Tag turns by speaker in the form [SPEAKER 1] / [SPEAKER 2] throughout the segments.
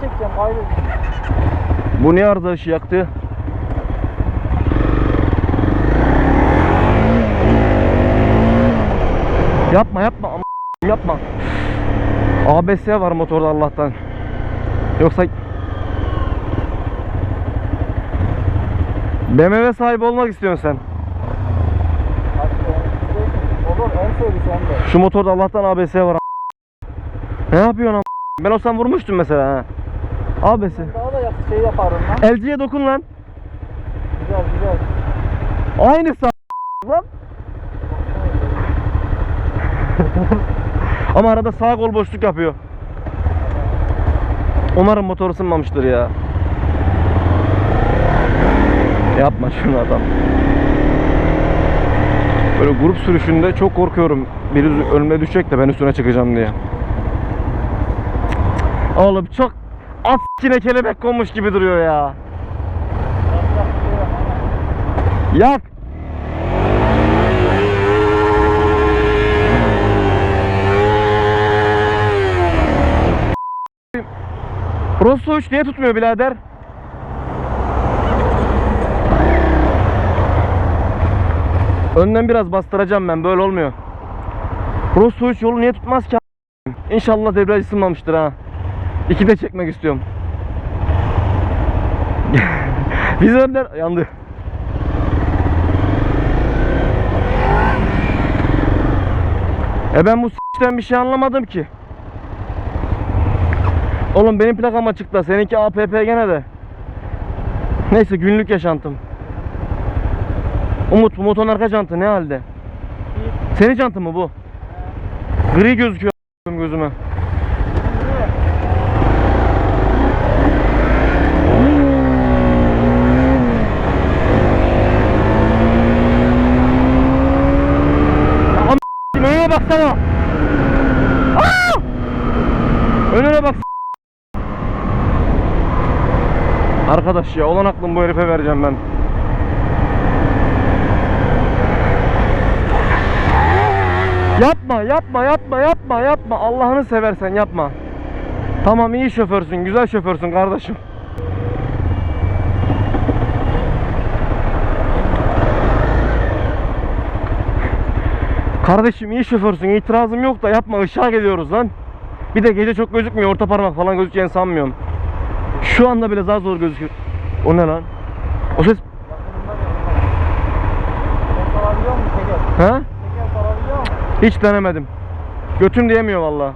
[SPEAKER 1] çekeceğim kaybedeceğim.
[SPEAKER 2] Bu niye arıza ışığı yaktı? Yapma yapma ama yapma. ABS var motorda Allah'tan. Yoksa BMW sahibi olmak istiyorsun sen.
[SPEAKER 1] Olur en de.
[SPEAKER 2] Şu motorda Allah'tan ABS var. Ne yapıyorsun? Ben olsam vurmuştum mesela ha. ABS.
[SPEAKER 1] Daha da yap, şey yaparım lan.
[SPEAKER 2] LG'ye dokun lan.
[SPEAKER 1] Güzel güzel.
[SPEAKER 2] Aynısı a- lan. Ama arada sağ kol boşluk yapıyor. Umarım motor ısınmamıştır ya. Yapma şunu adam. Böyle grup sürüşünde çok korkuyorum. Biri önüme düşecek de ben üstüne çıkacağım diye. Oğlum çok at kine kelebek konmuş gibi duruyor ya. Yak. Rosso 3 niye tutmuyor birader? Önden biraz bastıracağım ben böyle olmuyor. Rosso 3 yolu niye tutmaz ki? İnşallah debriyaj ısınmamıştır ha. İki de çekmek istiyorum. Vizörler yandı. E ben bu s**ten bir şey anlamadım ki. Oğlum benim plakam açıkta. Seninki APP gene de. Neyse günlük yaşantım. Umut bu motorun arka jantı ne halde? Senin jantın mı bu? Gri gözüküyor gözüme. Ya am- Önüne baksana. Aa! Önüne bak. Arkadaş ya olan aklım bu herife vereceğim ben. Yapma yapma yapma yapma yapma Allah'ını seversen yapma. Tamam iyi şoförsün güzel şoförsün kardeşim. Kardeşim iyi şoförsün itirazım yok da yapma ışığa geliyoruz lan. Bir de gece çok gözükmüyor orta parmak falan gözükeceğini sanmıyorum. Şu anda bile daha zor gözüküyor. O ne lan? O ses...
[SPEAKER 1] Musun?
[SPEAKER 2] Hiç denemedim. Götüm diyemiyor valla.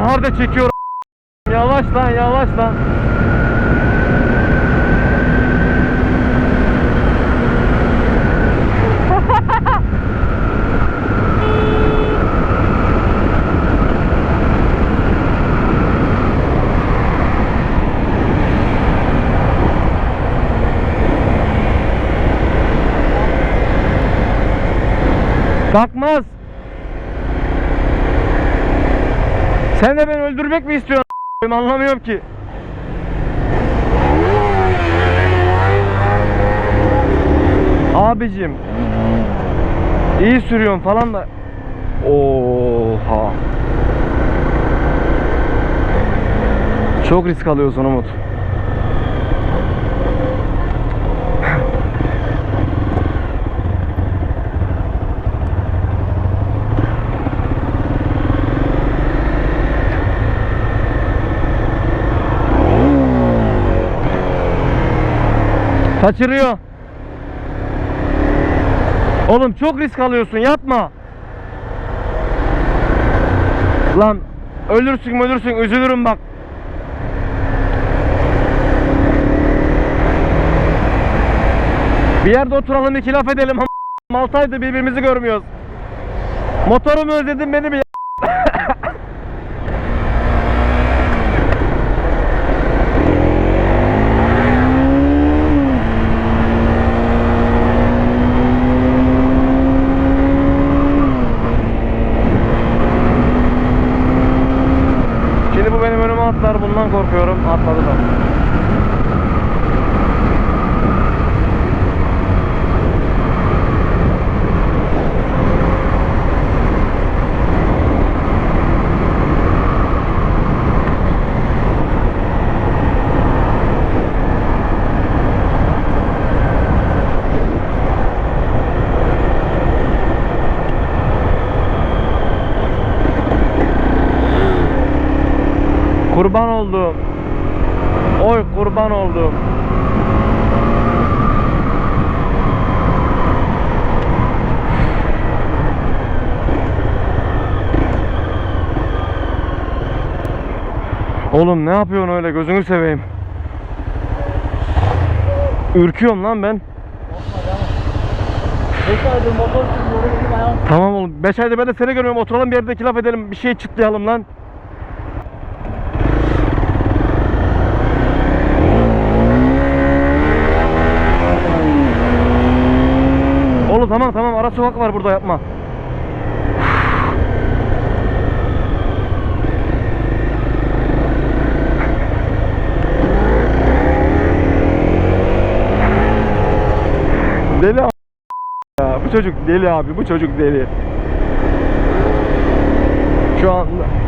[SPEAKER 2] Hunhar da çekiyor Yavaş lan yavaş lan. Kalkmaz. Sen de beni öldürmek mi istiyorsun? Anlamıyorum ki. Abicim. iyi sürüyorsun falan da. Oha. Çok risk alıyorsun Umut. Kaçırıyor. Oğlum çok risk alıyorsun yapma. Lan ölürsün ölürsün üzülürüm bak. Bir yerde oturalım iki laf edelim. Maltaydı birbirimizi görmüyoruz. Motorumu özledim beni bu benim önüme atlar bundan korkuyorum. Atladı da. Kurban oldum. Oy kurban oldum. Oğlum ne yapıyorsun öyle gözünü seveyim. Ürküyorum lan ben.
[SPEAKER 1] Aydır motor
[SPEAKER 2] Tamam oğlum. 5 ayda ben de seni görüyorum. Oturalım bir yerde iki laf edelim. Bir şey çıtlayalım lan. Oğlum tamam tamam ara sokak var burada yapma. Deli a- ya. Bu çocuk deli abi. Bu çocuk deli. Şu anda